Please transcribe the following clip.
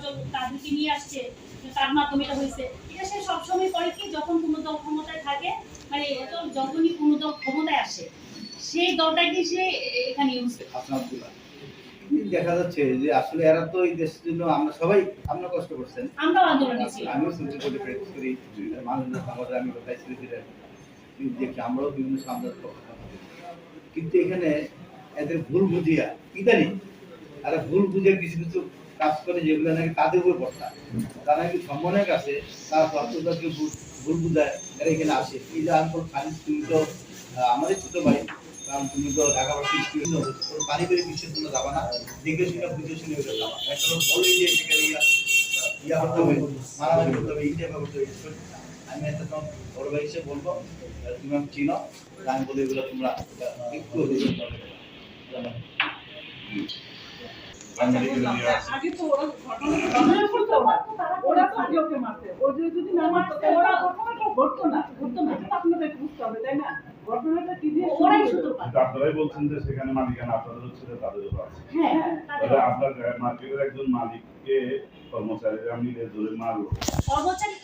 স্বজন তাদেরকে নিয়ে আসছে তার মাধ্যমে এটা হয়েছে। এটা সে সবসময় করে কি? যখন কোনো দল ক্ষমতায় থাকে মানে যখনই কোনো দল ক্ষমতায় আসে সেই দলটাকে সে এখানে ইউজ দেখা যাচ্ছে যে আসলে এরা তো এই দেশের জন্য আমরা সবাই কষ্ট করছেন আমরাও আন্দোলনে ছিলাম। আমিও সুপ্রিম কোর্টে প্র্যাকটিস করি মানুষ সংবাদে আমি কোথায় ছিলেন দেখি আমরাও বিভিন্ন কিন্তু এখানে এদের ভুল বুঝিয়া ইদানি আর ভুল বুঝে কিছু কিছু কাজ করে যেগুলো নাকি তাদের উপর বর্তা তারা নাকি সম্মানের কাছে তারা তত্ত্বকে ভুল বুঝায় এরা এখানে আসে। এই যে আমি খালিদ তুমি তো আমাদের ছোট ভাই, কারণ তুমি তো ঢাকা ভার্সিটি স্টুডেন্ট তোর পারিবারিক বিশ্বের জন্য যাবা না। দেখে শুনে বুঝে শুনে ওটা যাবা। একটা বলেই যে সেখানে ইয়া করতে হবে, মারামারি করতে হবে, ইন্ডিয়া করতে হবে। আমি একটা তোমার বড় ভাই হিসেবে বলব তুমি আমাকে চিনো আমি বলি এগুলো তোমরা একটু আগে তো ওরা ঘটনা করতো ওরা ওরা তো আগে ওকে মারতে। ও যদি না মারতো ওরা ঘটনাটা ঘটতো না ঘটতো না সেটা আপনাদের বুঝতে হবে তাই না? ঘটনাটা কি দিয়ে ওরাই আপনারাই বলছেন যে সেখানে মালিকানা ছিল তাদেরও আছে হ্যাঁ তাহলে আপনার মার্কেটের একজন মালিককে কর্মচারীরা মিলে ধরে মারলো। কর্মচারী